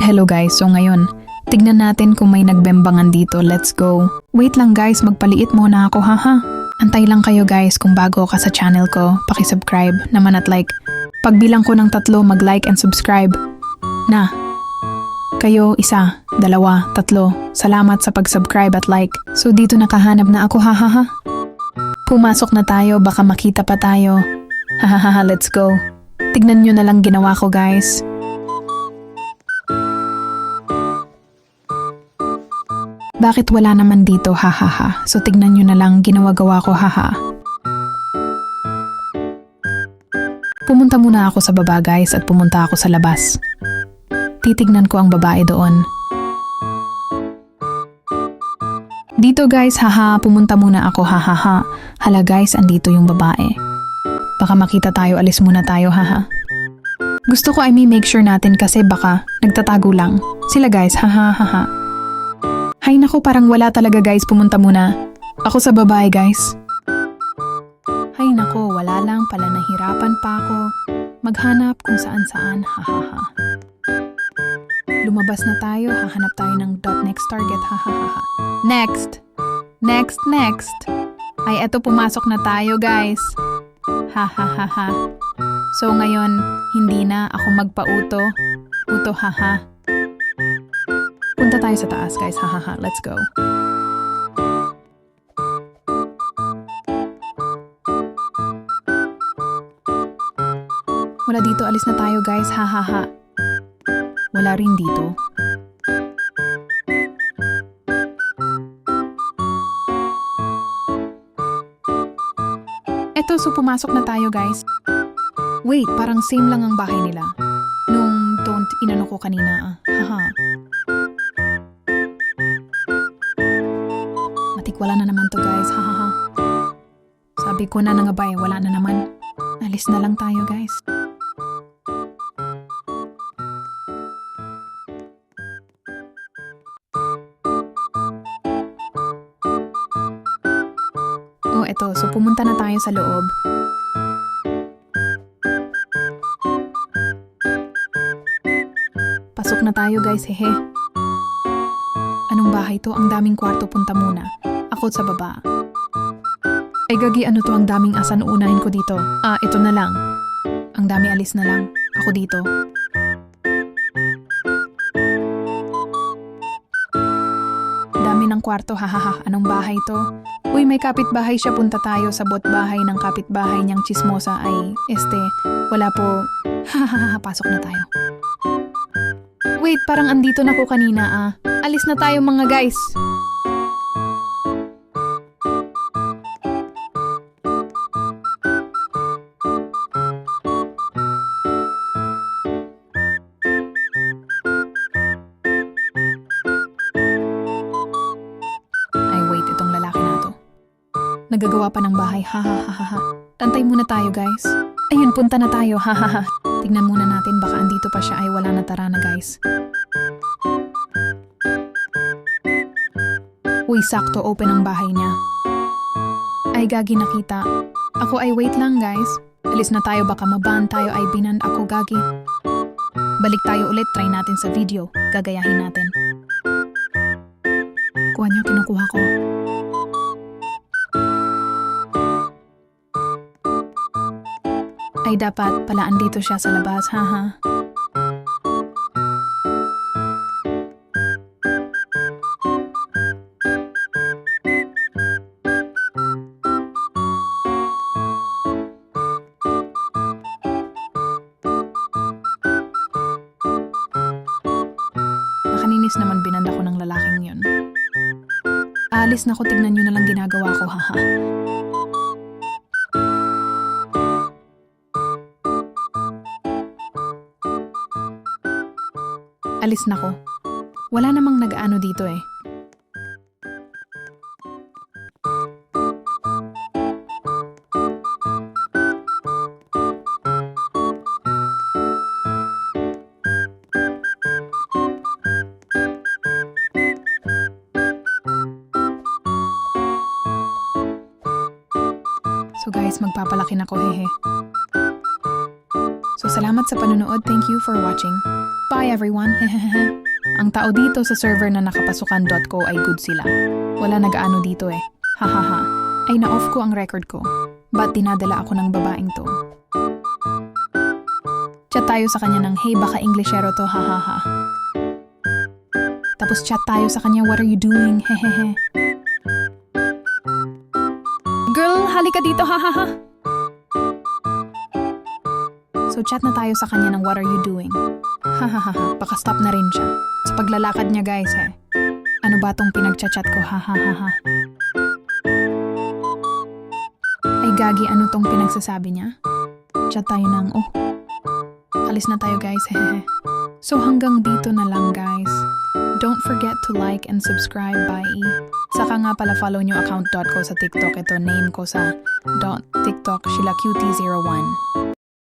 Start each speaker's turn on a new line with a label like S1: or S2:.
S1: Hello guys, so ngayon, tignan natin kung may nagbembangan dito. Let's go. Wait lang guys, magpaliit muna ako haha. Antay lang kayo guys kung bago ka sa channel ko, pakisubscribe naman at like. Pagbilang ko ng tatlo, mag-like and subscribe. Na. Kayo, isa, dalawa, tatlo. Salamat sa pag-subscribe at like. So dito nakahanap na ako hahaha. Pumasok na tayo, baka makita pa tayo. Hahaha, let's go. Tignan nyo na lang ginawa ko guys. Bakit wala naman dito, hahaha. So tignan nyo na lang ginawa-gawa ko, haha. Pumunta muna ako sa baba guys at pumunta ako sa labas. Titignan ko ang babae doon. Dito guys, haha, pumunta muna ako, hahaha. Hala guys, andito yung babae. Baka makita tayo, alis muna tayo, haha. Gusto ko ay may make sure natin kasi baka nagtatago lang. Sila guys, haha, haha. Hay nako, parang wala talaga guys, pumunta muna. Ako sa babae guys. Hay nako, wala lang pala nahirapan pa ako. Maghanap kung saan saan, hahaha. Lumabas na tayo, hahanap tayo ng dot next target, hahaha. Next! Next, next! Ay, eto pumasok na tayo guys. Hahaha. So ngayon, hindi na ako magpauto. Uto, haha. Punta tayo sa taas guys, hahaha. Let's go. Wala dito, alis na tayo guys, hahaha. Wala rin dito. Eto, so pumasok na tayo guys. Wait, parang same lang ang bahay nila. Nung don't inano ko kanina. ah. Haha. Wala na naman to guys. Hahaha. Sabi ko na nga ba eh, wala na naman. Alis na lang tayo guys. Oh, eto. So, pumunta na tayo sa loob. Pasok na tayo guys, hehe. Anong bahay to? Ang daming kwarto, punta muna. Ako sa baba. Ay gagi, ano to ang daming asan unahin ko dito? Ah, ito na lang. Ang dami alis na lang. Ako dito. Dami ng kwarto, hahaha. Anong bahay to? Uy, may kapitbahay siya. Punta tayo sa bot bahay ng kapitbahay niyang chismosa ay, este, wala po. Hahaha, pasok na tayo. Wait, parang andito na ko kanina ah. Alis na tayo mga guys. Nagagawa pa ng bahay, ha ha ha ha. Tantay muna tayo guys. Ayun, punta na tayo, ha ha ha. Tignan muna natin, baka andito pa siya ay wala na tara na guys. Uy, sakto open ang bahay niya. Ay gagi nakita. Ako ay wait lang guys. Alis na tayo baka maban tayo ay binand ako gagi. Balik tayo ulit, try natin sa video. Gagayahin natin. Kuha niyo, kinukuha ko. Ay dapat pala andito siya sa labas, haha. Nakaninis naman binanda ko ng lalaking yun. Alis na ko, tignan nyo na lang ginagawa ko, haha. Alis na ko. Wala namang nag-ano dito eh. So guys, magpapalaki na ko hehe. So sa Salamat sa panunood. Thank you for watching. Bye everyone. Ang tao dito sa server na nakapasukan.co ay good sila. Wala nag-ano dito eh. Hahaha. Ay na-off ko ang record ko. Ba't dinadala ako ng babaeng to? Chat tayo sa kanya ng, hey baka Englishero to, hahaha. Tapos chat tayo sa kanya, what are you doing? Hehehe. Girl, halika dito, hahaha. So chat na tayo sa kanya ng what are you doing? Hahaha, baka stop na rin siya. Sa paglalakad niya guys eh. Ano ba tong pinagchat-chat ko? Hahaha. Ay gagi, ano tong pinagsasabi niya? Chat tayo ng, oh. Alis na tayo guys, hehehe. So hanggang dito na lang guys. Don't forget to like and subscribe, bye. Saka nga pala follow nyo account.ko sa TikTok. Ito name ko sa dot TikTok, shilacutie01.